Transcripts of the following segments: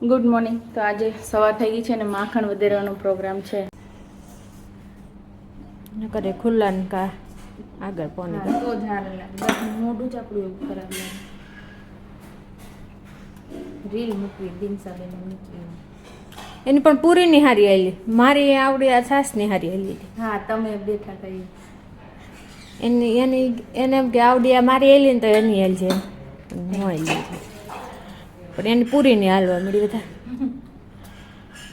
Good morning તો આજે સવાર થઈ ગઈ છે અને માખણ વધેરવાનો પ્રોગ્રામ છે. કરે ખુલ્લા કા આગળ પોને તો લાગે મોઢું જ આપણું એવું ખરાબ લાગે. રીલ મૂકવી દિનસાબેન મૂકવી એની પણ પૂરી ની હારી આવેલી મારી આવડી આ છાસની હારી આવેલી હા તમે બેઠા થઈ. એની એની એને એમ કે આવડી આ મારી આવેલી ને તો એની હાલ છે. હું આવેલી પણ એની પૂરી ની હાલવા મળી બધા.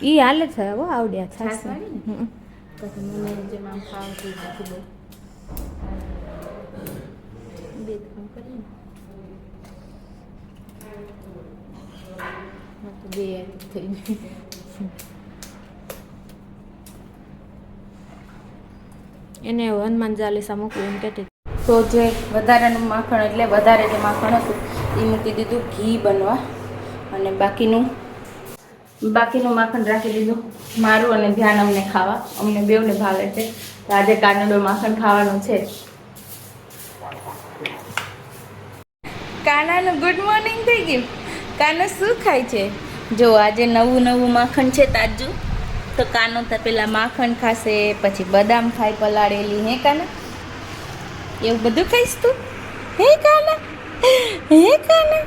ઈ હાલે છે હો આવડ્યા છાસ બે થઈ એને હનુમાન ચાલીસા મૂકવું એમ કહેતી તો જે વધારાનું માખણ એટલે વધારે જે માખણ હતું એ મૂકી દીધું ઘી બનવા. અને બાકીનું બાકીનું માખણ રાખી દીધું. મારું અને ધ્યાન અમને ખાવા. અમને બેવને ભાવે છે. તો આજે કાનડો માખણ ખાવાનું છે. કાનાનું ગુડ મોર્નિંગ થઈ ગયું. કાનો શું ખાય છે? જો આજે નવું નવું માખણ છે તાજું. તો કાનો તો પેલા માખણ ખાશે, પછી બદામ ખાય પલાળેલી. હે કાના? એવું બધું ખાઈશ તું? હે કાના? હે કાના?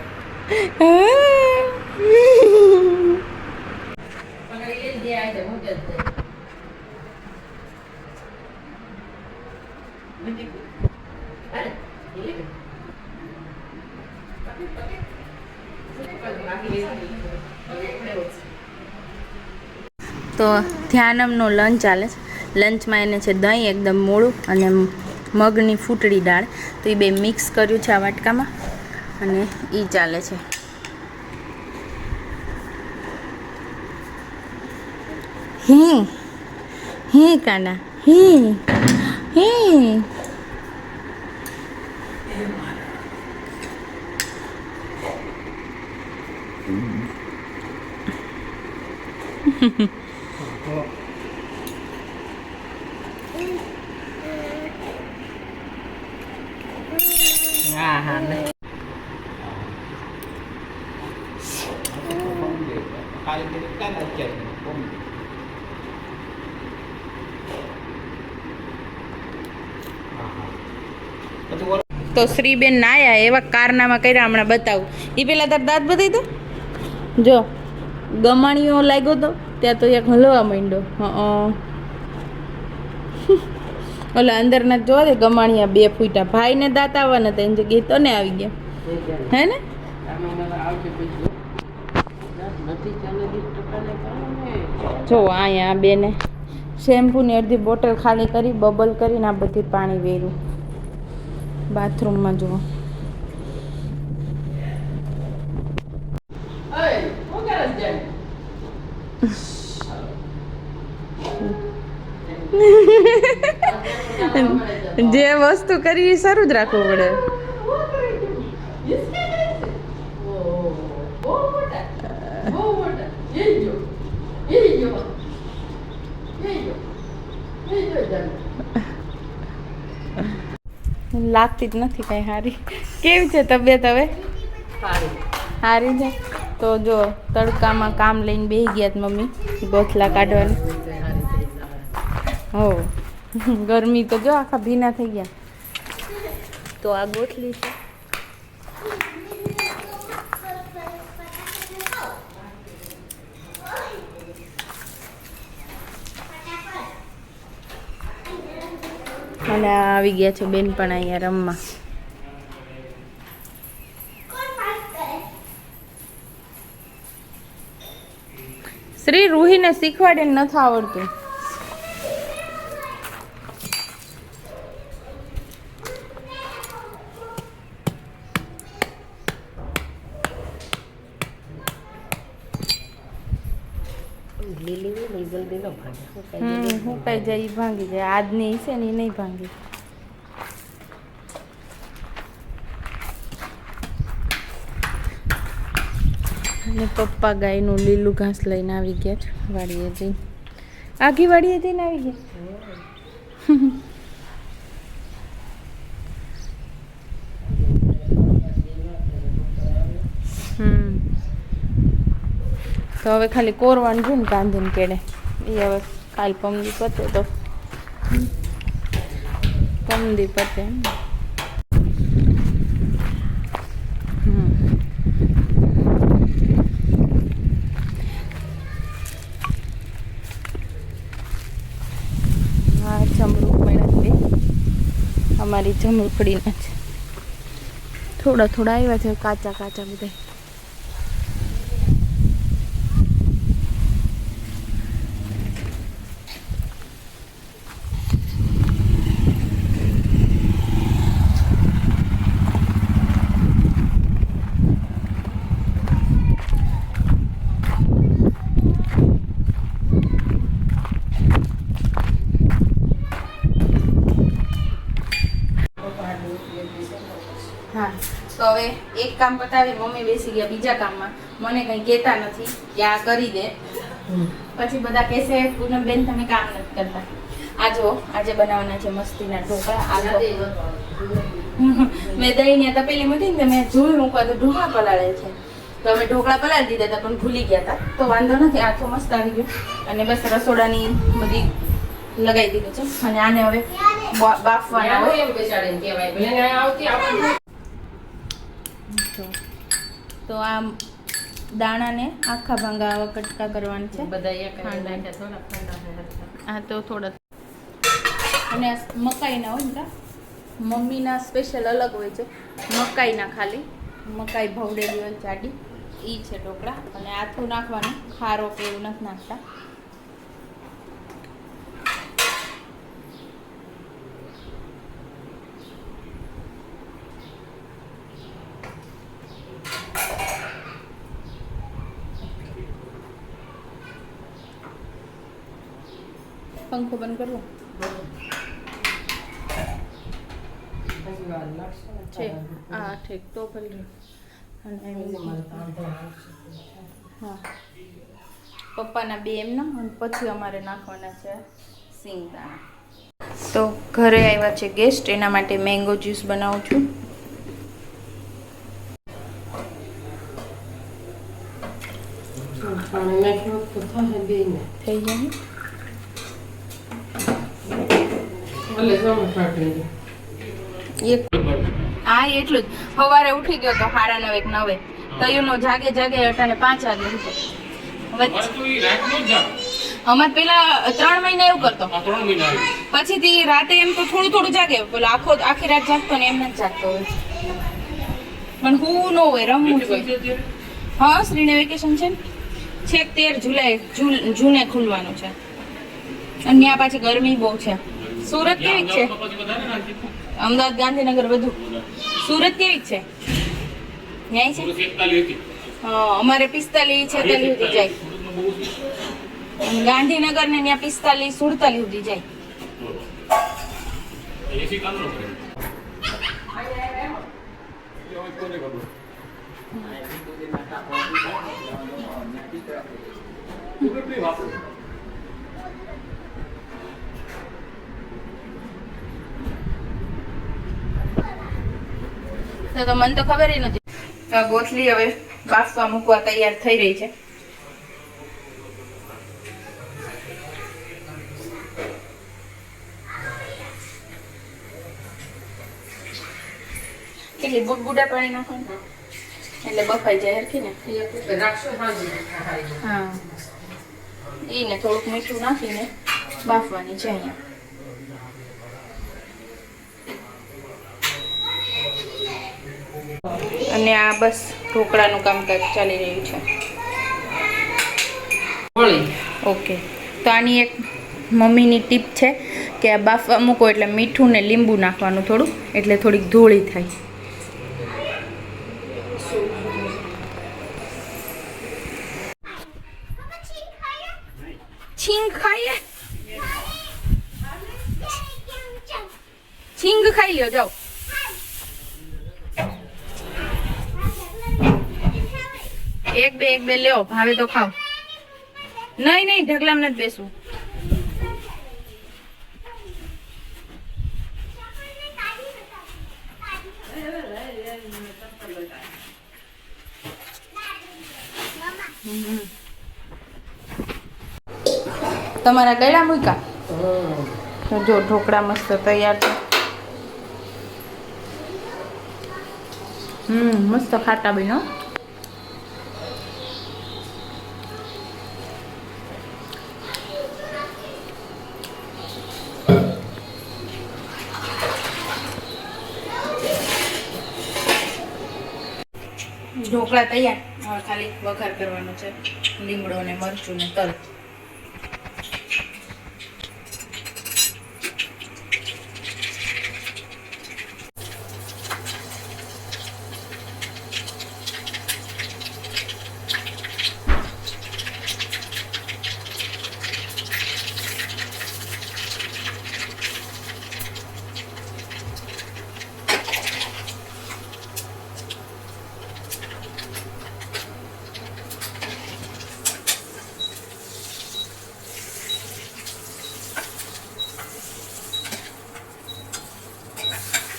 તો ધ્યાનમનો લંચ ચાલે છે. લંચમાં એને છે દહીં એકદમ મોળું અને મગની ફૂટડી દાળ. તો એ બે મિક્સ કર્યું છે આ વાટકામાં અને એ ચાલે છે. hi hi karena hi hi Nah, aneh. Kalau kita lagi, pom. તો શ્રીબેન નાયા એવા કારનામાં કર્યા હમણાં બતાવું. એ પહેલાં તાર દાંત બતાવી દો. જો, ગમાણીઓ લાગ્યો તો, ત્યાં તો એક હલવા માંડ્યો. ઓલા અંદરના જોવા દે, ગમાણિયા બે ફૂટા. ભાઈને દાંત આવવાના હતા, એની જગ્યાએ તને આવી ગયા. હે ને? જો, અહીંયા બેને શેમ્પૂની અડધી બોટલ ખાલી કરી બબલ કરીને આ બધી પાણી વેર્યું. બાથરૂમમાં જુઓ. જે વસ્તુ કરી એ સારું જ રાખવું પડે. લાગતી જ નથી કઈ સારી કેવી છે તબિયત હવે? સારી. છે? તો જો તડકામાં કામ લઈને બેસી ગયા જ મમ્મી ગોથલા કાઢવાની. હો ગરમી તો જો આખા ભીના થઈ ગયા. તો આ ગોથલી છે. અને આવી ગયા છે બેન પણ અહીંયા રમવા. શ્રી રૂહીને શીખવાડે નથી આવડતું. હમ હું કઈ જાય એ ભાંગી જાય. આજની છે ને એ નહીં ભાંગી. અને પપ્પા ગાયનું લીલું ઘાસ લઈને આવી ગયા છે વાડીએ જઈ આખી વાડીએ જઈને આવી ગયા? હમ. તો હવે ખાલી કોરવાનું છે ને કાંધીને કેડે એ હવે કાલ પમદી પતે તો. પમદી પતે અમારી જમરૂખડીના છે થોડા થોડા આવ્યા છે, કાચા કાચા બધા હા તો હવે એક કામ પતાવી મમ્મી બેસી ગયા બીજા કામમાં. મને કંઈ કહેતા નથી કે આ કરી દે. પછી બધા કહેશે પૂનમબેન તમે કામ નથી કરતા. આ જો આજે બનાવવાના છે મસ્તીના ઢોકળા આ જો મેં દહીં ને તપેલી મૂકી ને મેં જોયું હું તો ઢોકળા પલાળે છે. તો અમે ઢોકળા પલાળી દીધા હતા પણ ભૂલી ગયા હતા. તો વાંધો નથી આ તો મસ્ત આવી ગયું. અને બસ રસોડાની બધી લગાવી દીધું છે. અને આને હવે બાફવાના હોય. તો તો આ દાણાને આખા ભાંગા કટકા કરવાના છે. આ તો થોડા. અને મકાઈના હોય ને મમ્મીના સ્પેશિયલ અલગ હોય છે. મકાઈના ખાલી. મકાઈ ભવડેલી હોય જાડી. એ છે ઢોકળા. અને આથું નાખવાનું. ખારો કે એવું નથી નાખતા. પંખો બંધ કરવો. છે. હા ઠીક. તો ભલે હા. પપ્પાના બે એમના અને પછી અમારે નાખવાના છે સિંગદાણા. તો ઘરે આવ્યા છે ગેસ્ટ. એના માટે મેંગો જ્યુસ બનાવું છું. થઈ જાય એક હા એટલું જ. સવારે ઉઠી ગયો તો સાડા નવે નવે. તયુનો જાગે જાગે અટાણે પાંચ વાગે ઉઠે અમાર પેલા ત્રણ મહિના એવું કરતો. પછી થી રાતે એમ તો થોડું થોડું જાગે. પેલા આખો આખી રાત જાગતો ને એમ નથી જાગતો હોય પણ હું ન હોય રમવું હોય. હા શ્રીને વેકેશન છે ને? છેક તેર જુલાઈ જૂને ખુલવાનું છે. અને ત્યાં પાછી ગરમી બહુ છે. સુરત કેવી છે? અમદાવાદ ગાંધીનગર બધું. સુરત કેવી છે? ન્યાય છે? અમારે અમારે પિસ્તાલીસ છેતાલીસ સુધી જાય. ગાંધીનગર ને ત્યાં પિસ્તાલીસ સુડતાલીસ સુધી જાય. તો તો મને તો ખબર નથી. ગોથલી હવે બાફવા મૂકવા તૈયાર થઈ રહી છે. કેટલી બુડબુડા પાણી નાખવાનું એટલે બફાઈ જાય હરખી ને. હા. ઈને થોડુંક મીઠું નાખીને બાફવાની છે અહીંયા. અને આ બસ ઢોકળાનું કામકાજ ચાલી રહ્યું છે. ઓકે. તો આની એક મમ્મીની ટીપ છે કે આ બાફવા મૂકો એટલે મીઠું ને લીંબુ નાખવાનું થોડું એટલે થોડીક ધોળી થાય. છીંગ ખાઈએ? છીંગ ખાઈ લો જાઓ એક બે, એક, બે, લેવો ભાવે તો ખાઓ નહીં નહીં, ઢગલામ નથી બેસવું. તમારા ગળા મૂક્યા. જો, ઢોકળા મસ્ત તૈયાર છે હમ, મસ્ત ખાટા બન્યો ઢોકળા તૈયાર. હવે ખાલી વઘાર કરવાનો છે. લીમડો ને મરચું ને તલ એટલે હું રોજ મને દયા ન થતી અરે દયા વાળી તારી દયા આવે એટલે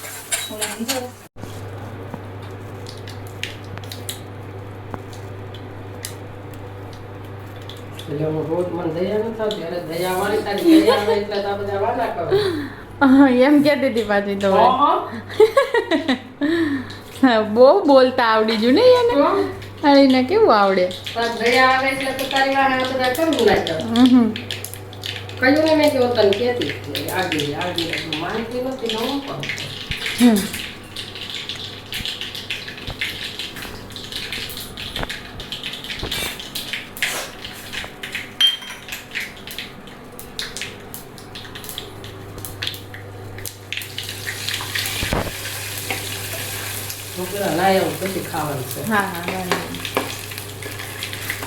તો આ બધા એમ કહેતી હતી પાછી તો બહુ બોલતા આવડી ગયું ને એને અળીને કેવું આવડે? કયું મેં કેવું તને કેતી આગળ આગળ માહિતી નથી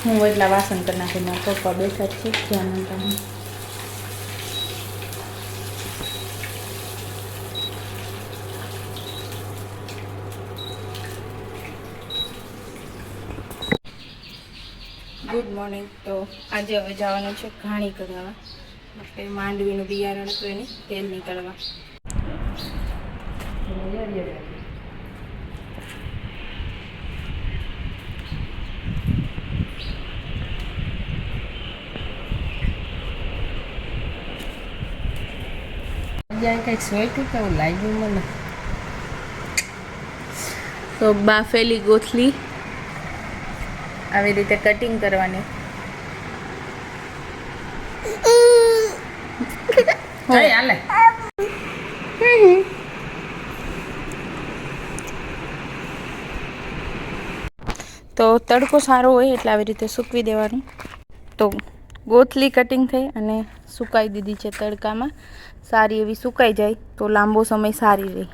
હું એટલા વાસણ કરી નાખી નાખો પપ્પા સાચી ધ્યાન મોર્નિંગ તો આજે હવે જવાનું છે ઘાણી કરાવવા એટલે માંડવીનું બિયારણ હતું એને તેલ નીકળવા. કંઈક સોયતું કેવું લાગ્યું મને. તો બાફેલી ગોથલી. આવી રીતે કટિંગ કરવાની. તો તડકો સારો હોય એટલે આવી રીતે સૂકવી દેવાનું. તો ગોથલી કટિંગ થઈ અને સુકાઈ દીધી છે તડકામાં. સારી એવી સુકાઈ જાય તો લાંબો સમય સારી રહે.